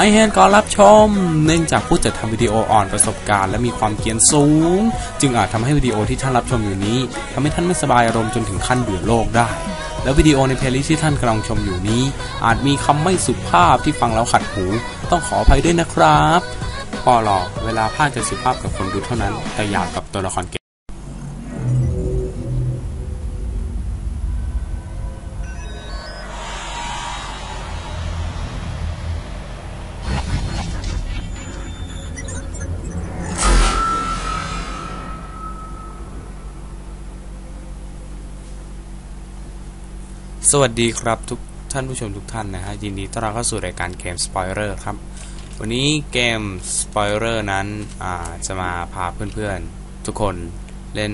ไม่ให้ก่อรับชม เนื่องจากผู้จัดทำวิดีโออ่อนประสบการณ์ และมีความเกียนสูง จึงอาจทำให้วิดีโอที่ท่านรับชมอยู่นี้ทำให้ท่านไม่สบายอารมณ์จนถึงขั้นเบื่อโลกได้ และวิดีโอในเพลย์ลิสต์ที่ท่านกำลังชมอยู่นี้ อาจมีคำไม่สุภาพที่ฟังแล้วขัดหู ต้องขออภัยด้วยนะครับปอหลอเวลาพากจะสุภาพกับคนดูเท่านั้น แต่หยากับตัวละครเก สวัสดีครับทุกท่านผู้ชมทุกท่านนะฮะยินดีต้อนรับเข้าสู่รายการเกม Spoiler ครับ วันนี้เกม Spoiler นั้นจะมาพาเพื่อนๆ ทุกคนเล่น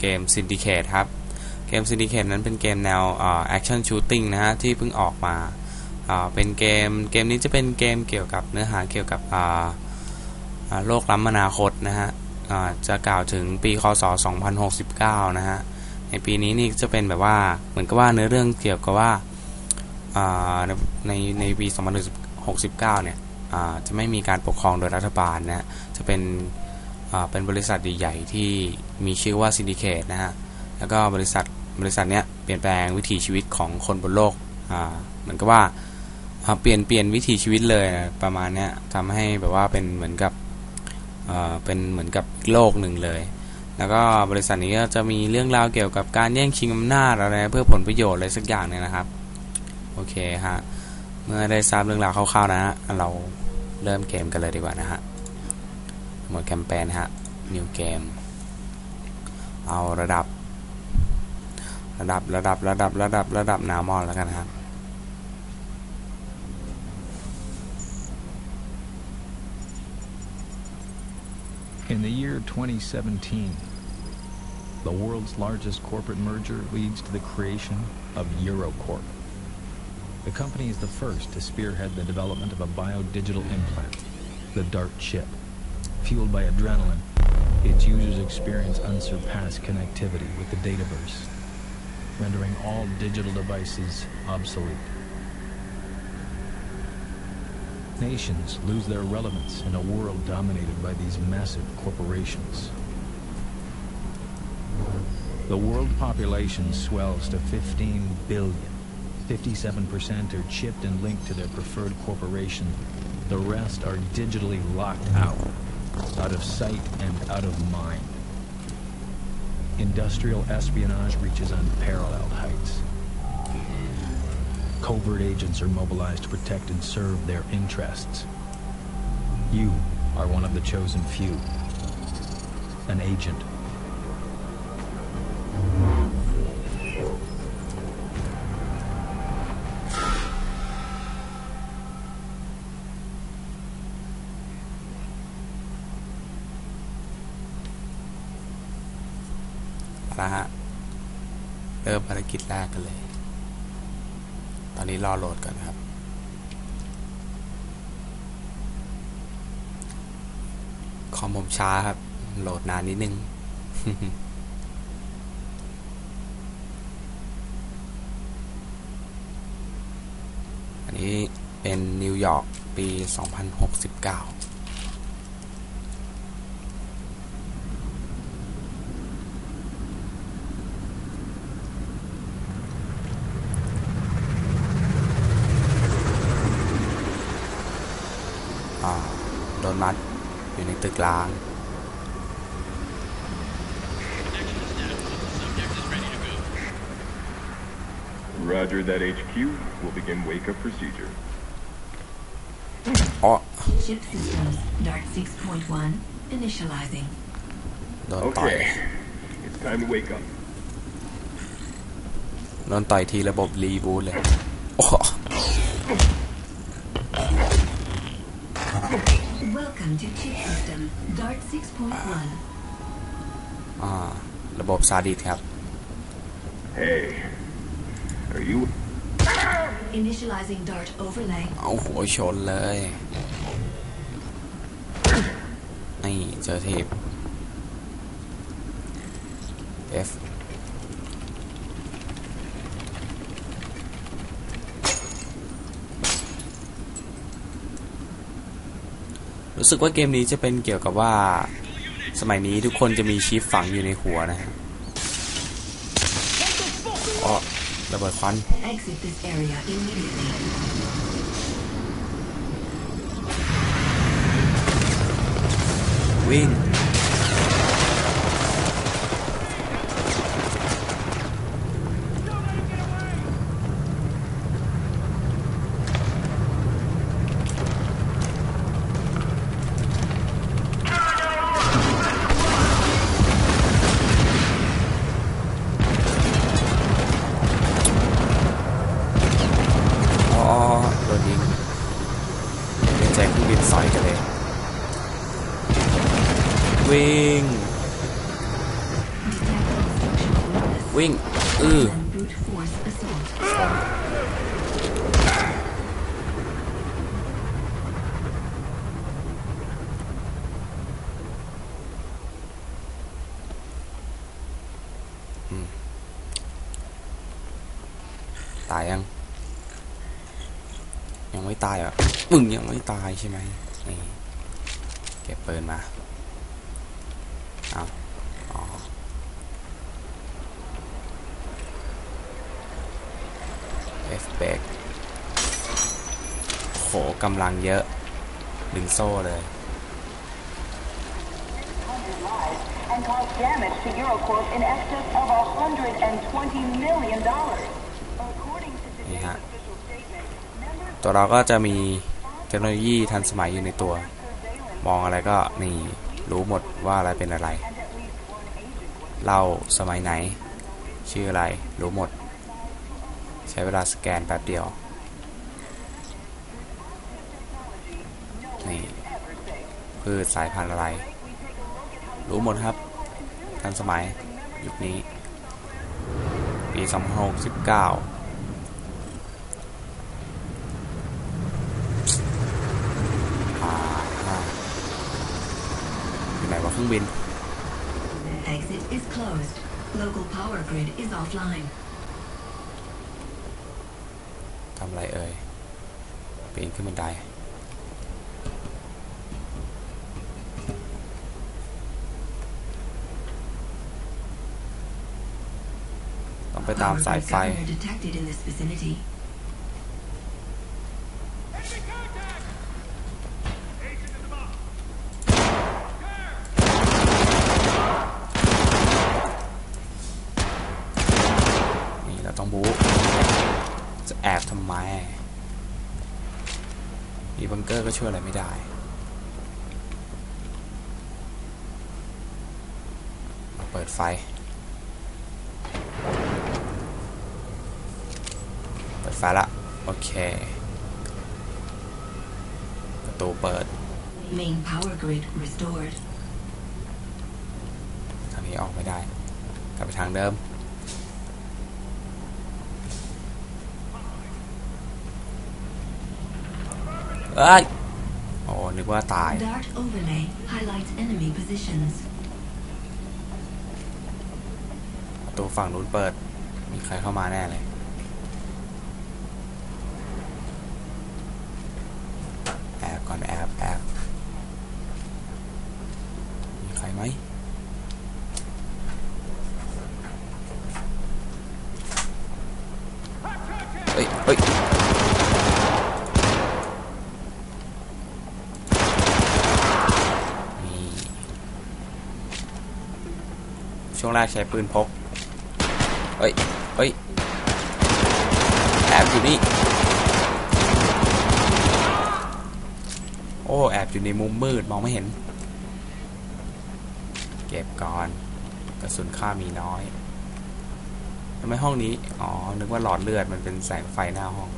เกม Syndicate ครับ เกม Syndicate นั้นเป็นเกมแนวแอ่า Action Shooting นะฮะ ที่เพิ่งออกมาเป็นเกมเกมนี้จะเป็นเกมเกี่ยวกับเนื้อหาเกี่ยวกับโลกล้ำอนาคตนะฮะจะกล่าวถึงปีคศ 2069 นะฮะ ในปีนี้นี่จะเป็นแบบว่าเหมือนกับว่าเนื้อเรื่องเกี่ยวกับว่าในในปี 2069 เนี่ยจะไม่มีการปกครองโดยรัฐบาลนะฮะจะเป็นเป็นบริษัทใหญ่ๆที่มีชื่อว่าซินดิเคตนะฮะแล้วก็บริษัทบริษัทเนี้ยเปลี่ยนแปลงวิถีชีวิตของคนบนโลกอ่าเหมือนกับว่าเปลี่ยนเปลี่ยนวิถีชีวิตเลยนะประมาณเนี้ยทำให้แบบว่าเป็นเหมือนกับอ่าเป็นเหมือนกับโลกหนึ่งเลย แล้วก็บริษัทนี้ก็จะมีเรื่องราวเกี่ยวกับการแย่งชิงอำนาจอะไรเพื่อผลประโยชน์อะไรสักอย่างเนี่ยนะครับ โอเคฮะ เมื่อได้ทราบเรื่องราวคร่าวๆนะฮะ เราเริ่มเกมกันเลยดีกว่านะฮะ หมดแคมเปญฮะนิวเกมเอาระดับ ระดับระดับระดับระดับระดับนามอนแล้วกันครับ In the year 2017, the world's largest corporate merger leads to the creation of Eurocorp. The company is the first to spearhead the development of a biodigital implant, the DART chip. Fueled by adrenaline, its users experience unsurpassed connectivity with the dataverse, rendering all digital devices obsolete. Nations lose their relevance in a world dominated by these massive corporations. The world population swells to 15 billion. 57% are chipped and linked to their preferred corporation. The rest are digitally locked out, out of sight and out of mind. Industrial espionage reaches unparalleled heights. Covert agents are mobilized to protect and serve their interests. You are one of the chosen few. An agent.. เริ่มภากิจแรกกันเลย ตอนนี้รอโหลดกันครับ คอมผมช้าครับ โหลดนานนิดนึงอันนี้เป็นนิวยอร์กปี 2069 อยู่ในตึกร้าง Roger that HQ. We'll begin wake-up procedure. อ๋อ Ship systems, Dart 6.1, initializing. โดนต่อย Okay. It's time to wake up. โดนต่อยทีระบบรีบูตเลย โอ้ Welcome to chip system, Dart 6.1. อ่าระบบซาดิสครับ Hey. Are you... Initializing Dart overlay. เอาหัวชนเลยนี่เจอเทป F รู้สึกว่าเกมนี้จะเป็นเกี่ยวกับว่าสมัยนี้ทุกคนจะมีชิปฝังอยู่ในหัวนะฮะอ๋อระเบิดควัน Exit this area immediately. วิ่ง ตายยัง ยังไม่ตายอะมึงยังไม่ตายใช่ไหมนี่เก็บปืนมาเอาอ๋อเอฟเบกโหกำลังเยอะ ดึงโซ่เลย and caused damage to Eurocorp in excess of $120 million. According to นี่ today's ฮะ official statement, members ตัวเราก็จะมีเทคโนโลยีทันสมัยอยู่ในตัว มองอะไรก็นี่รู้หมดว่าอะไรเป็นอะไรเล่าสมัยไหน ชื่ออะไรรู้หมด ใช้เวลาสแกนแป๊บเดียว นี่พืชสายพันธุ์อะไร รู้หมดครับทันสมัยยุคนี้ ปี2069อ่าอ่าอยู่ไหนวะเครื่องบิน Exit is closed. Local power grid is offline. ทำอะไรเอ่ยปีนขึ้นบันได ต้อง ไปตาม Power สาย grid ไฟ governor detected in this vicinity. นี่เราต้องบู๊จะแอบทำไม มีบังเกอร์ก็ช่วยอะไรไม่ได้เราเปิดไฟ เปิ ดไฟละ โอเค ประตูเปิด Main power grid restored. ทางนี้ออกไม่ได้ กลับไปทางเดิม เอ้ย โอ้นึกว่าตาย Dart overlay highlights enemy positions. ประตูฝั่งนู้นเปิด มีใครเข้ามาแน่เลย แอบก่อนแอบแอบมีใครไหม เฮ้ยเฮ้ยนี่ช่ วงแรกใช้ปืนพก เฮ้ย เฮ้ยแอบอยู่นี่ โอ้ แอบอยู่ในมุมมืด มองไม่เห็น เก็บก่อน กระสุนค่ามีน้อยทำไมห้องนี้ อ๋อ นึกว่าหลอดเลือดมันเป็นแสงไฟหน้าห้อง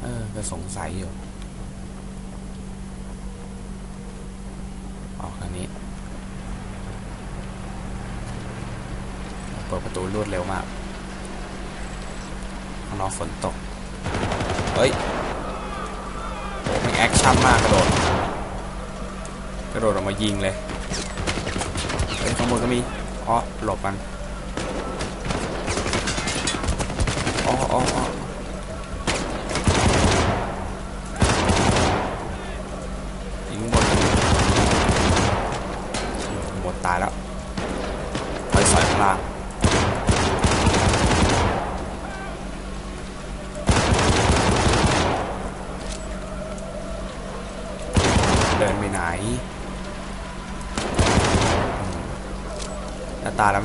เออ ก็สงสัยอยู่ ออกทางนี้ เปิดประตูรวดเร็วมากข้างนอกฝนตก เฮ้ยโอ้มีแอคชั่นมากกระโดด กระโดดออกมายิงเลยเฮ้ยข้างบนก็มี อ๋อ หลบมัน อ๋ออ๋อ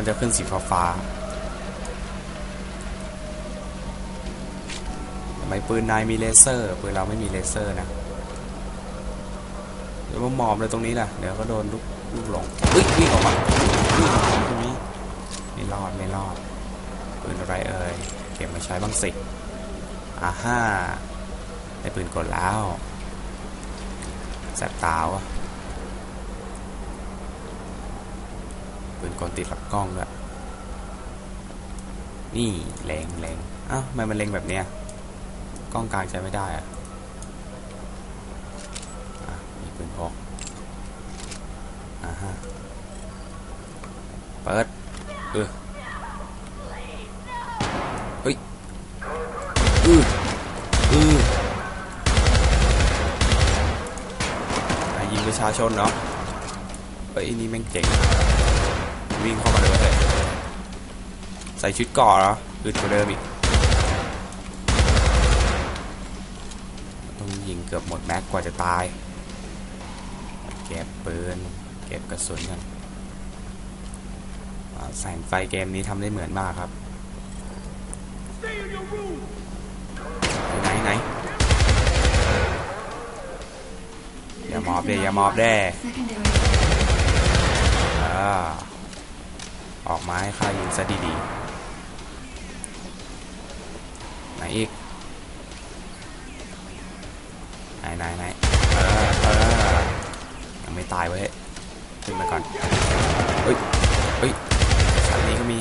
มันจะขึ้นสีฟ้าฟ้าทำไมปืนนายมีเลเซอร์ปืนเราไม่มีเลเซอร์นะเดี๋ยวมาหมอบเลยตรงนี้แหละเดี๋ยวก็โดนลูกลูกหลงอุ้ยวิ่งออกมาวิ่งออกมาตรงนี้ไม่รอดไม่รอดปืนอะไรเอ่ยเก็บมาใช้บ้างสิอ่าฮ่าได้ปืนกดแล้วแสบตาวะ ปืนกลติดหลับกล้องด้วยนี่แรงแรงอ้าวทำไมมันเล็งแบบเนี้ยกล้องกลางใช้ไม่ได้อะอะมีปืนพกอ่าฮะเปิดเออเฮ้ยอืออืออะยิงประชาชนเนาะเฮ้ยไอ้นี่แม่งเจ๋ง วิ่งเข้ามาเลยเว้ยใส่ชุดเก่อเหรออึดกว่าเดิมอีกต้องยิงเกือบหมดแม็กกว่าจะตาย เก็บปืน เก็บกระสุนกันอ่าแสงไฟเกมนี้ทำได้เหมือนมากครับ ไหนไหนอย่ามอบเด้อย่ามอบเด้ Secondary อ่า ออกมาให้ข้ายิงซะดีๆไหนอีกไหนไหนไหนเออเออยังไม่ตายเว้ยขึ้นมาก่อนเฮ้ยเฮ้ยชั้นนี้ก็มี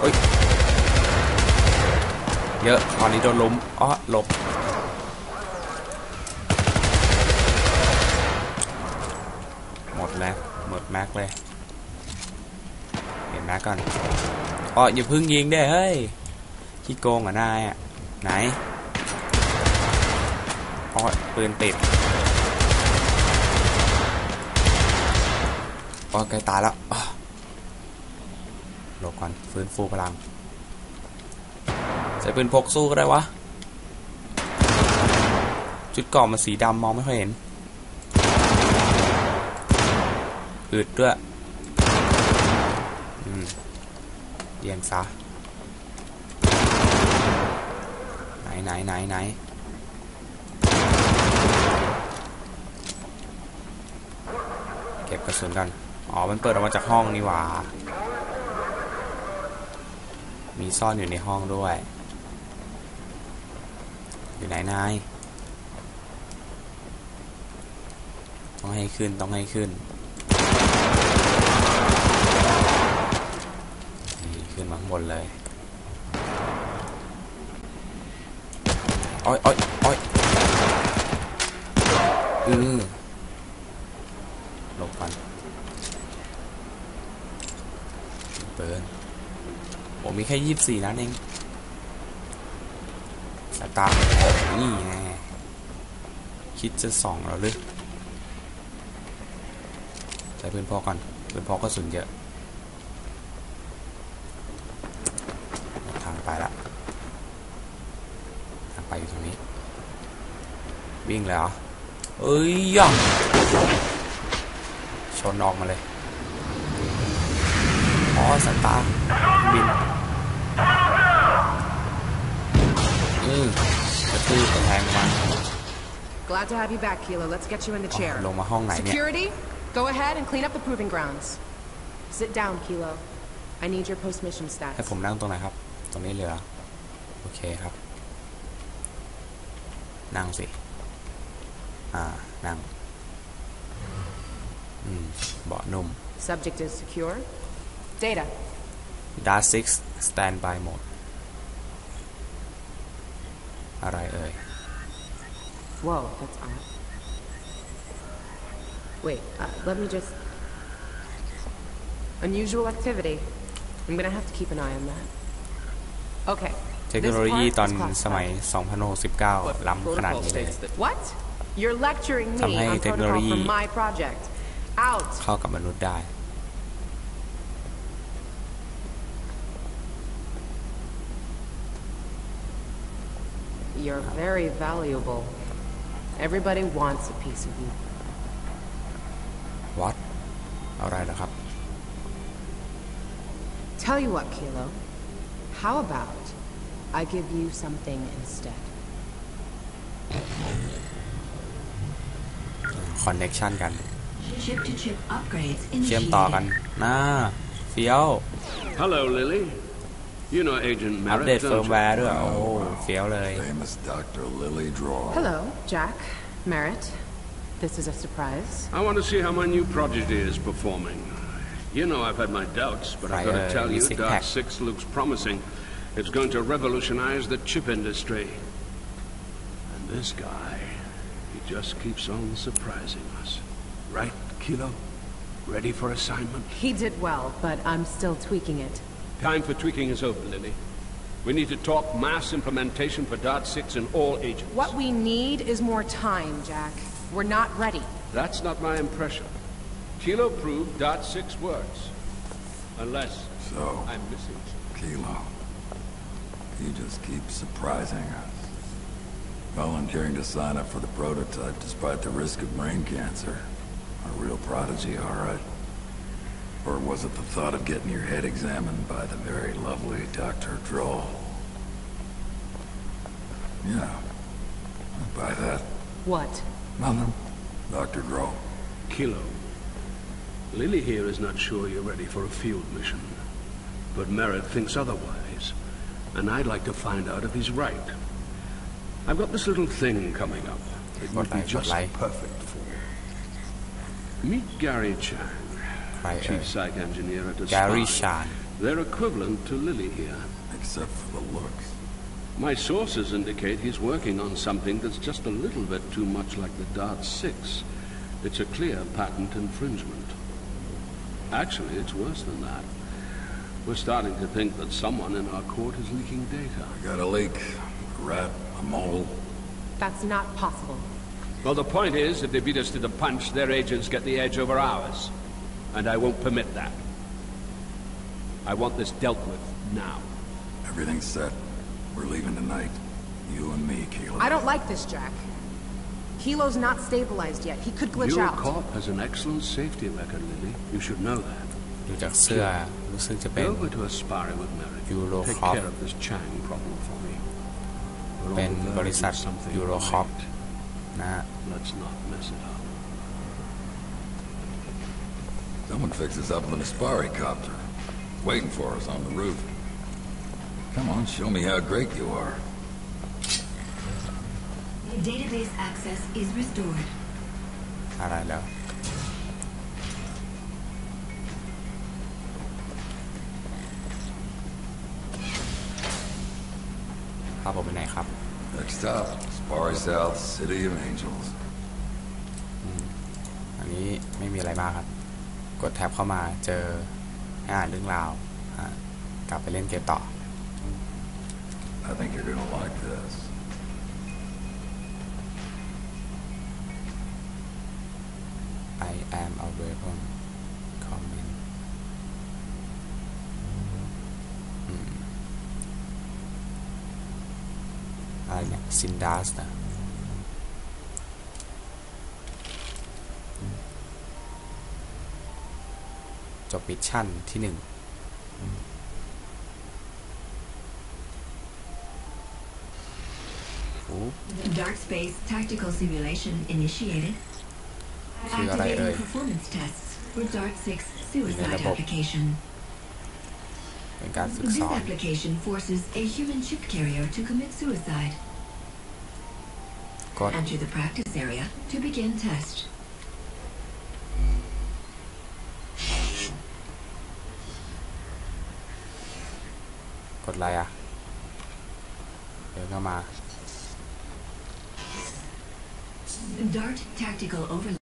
เฮ้ยเยอะตอนนี้โดนล้มอ้อหลบ หมดแล้วหมดแม็กเลยเห็นแม็กก่อนอ๋ออย่าพึ่งยิงเด้เฮ้ยขี้โกงอะนายอะไหนอ๋อปืนติดอ๋อใกล้ตายแล้วหลบก่อนฟื้นฟูพลังใส่ปืนพกสู้ก็ได้วะ จุดกราะมันสีดำมองไม่ค่อยเห็น อึดด้วยเยียงซะ ไหนไหนไหนไหนเก็บกระสุนกัน อ๋อ มันเปิดออกมาจากห้องนี่หว่า มีซ่อนอยู่ในห้องด้วย อยู่ไหนนายต้องให้ขึ้นต้องให้ขึ้น นี่ขึ้นมาข้าง บนเลยอ้อยอ้อยอ้อยอือหลบก่อนเปิดผมมีแค่ยี่สิบสี่นัดเองสตาร์นี่แน่คิดจะสองเราหรือใส่ปืนพอก่อนปืนพอกระสุนเยอะ ทางไปละทางไปอยู่ตรงนี้ วิ่งเลยเหรอเอ้ยย่องชนออกมาเลยอ๋อสตาร์บินอืมกระทืบกระแทงมา Glad to have you back, Kilo. Let's get you in the อ๋อ chair. ลงมาห้องไหนเนี่ย Security, go ahead and clean up the proving grounds. Sit down, Kilo. I need your post-mission ให้ stats. ผมนั่งตรงไหนครับ ตรงนี้เลยเหรอ โอเคครับ นั่งสิ อ่า นั่ง อืม เบาะนุ่ม Subject is secure. Data. Dart 6 Standby Mode อะไรเอ่ย Whoa, that's odd. Wait, uh, let me just... Unusual activity. I'm gonna have to keep an eye on that. Okay. เทคโนโลยี This part ตอน is classified. สมัย 2069 ล้ำขนาด Protocol นี้เลย states that What? You're lecturing me ทำให้ on เทคโนโล protocol ยี for my project. Out. เข้ากับมนุษย์ได้ You're very valuable. Everybody wants a piece of you. วัดอะไรเหรอครับ Tell you what, Kilo. How about I give you something instead? คอนเน็กชันกัน Chip-to-chip upgrades เชื่อมต่อกัน initiated. น่าเฟี้ยว Hello, Lily. You know Agent อัป Merritt, เดต don't เฟิร์ม you? แวร์ด้วย โอ้เฟี้ยวเลย Famous Dr. Lily Draw. Hello, Jack. Merritt. This is a surprise. I want to see how my new prodigy is performing. You know I've had my doubts, but I've got Right, to uh, tell you, missing Dart pack. 6 looks promising. It's going to revolutionize the chip industry. And this guy, he just keeps on surprising us. Right, Kilo? Ready for assignment? He did well, but I'm still tweaking it. Time for tweaking is over, Lily. We need to talk mass implementation for Dart 6 and all agents. What we need is more time, Jack. We're not ready. That's not my impression. Kilo proved Dot 6 works. Unless So, I'm missing something. Kilo, you just keep surprising us. Volunteering to sign up for the prototype despite the risk of brain cancer. A real prodigy, all right. Or was it the thought of getting your head examined by the very lovely Dr. Droll? Yeah, I buy that. What? Nothing. Dr. Droll. Kilo. Lily here is not sure you're ready for a field mission. But Merritt thinks otherwise. And I'd like to find out if he's right. I've got this little thing coming up. It would be just perfect for you. Meet Gary Chan, right, uh, chief psych engineer at Aspire. Gary Chan. They're equivalent to Lily here. Except for the looks. My sources indicate he's working on something that's just a little bit too much like the Dart 6. It's a clear patent infringement. Actually, it's worse than that. We're starting to think that someone in our court is leaking data. I got a leak. Rat a mole. That's not possible. Well, the point is, if they beat us to the punch, their agents get the edge over ours. And I won't permit that. I want this dealt with now. Everything's set. We're leaving tonight. You and me, Kilo. I don't like this, Jack. Kilo's not stabilized yet. He could glitch out. Eurocorp has an excellent safety record, Lily. You should know that. ดูจากเสื้อรู้สึกจะเป็น Go over to Aspari with Merritt. Eurocorp. Take care of this Chang problem for me. We're all เป็น there บริษัท to do something ยูโรคอป right. นะฮะ Let's not mess it up. Someone fixed us up with an Aspari copter. Waiting for us on the roof. Come on, show me how great you are. Database access is restored. อะไรแล้ว Next stop, Aspari South, City of Angels. อันนี้ไม่มีอะไรมากครับ กดแท็บเข้ามาเจอให้อ่านเรื่องราวอะกลับไปเล่นเกมต่อ I think you're gonna like this. I am a weapon comment อืม อะไรเนี่ยซินดัสนะจบมิชชั่นที่หนึ่งโอ้ Dark Space Tactical Simulation initiated. คืออะไรเอ่ย Activating performance tests for Dart 6 suicide ระบบ application. เป็นการฝึก This ซ้อม application forces a human chip carrier to commit suicide. กด Enter the practice area to begin test. กดอะไรอะเดินเข้ามา Dart Tactical Overlay.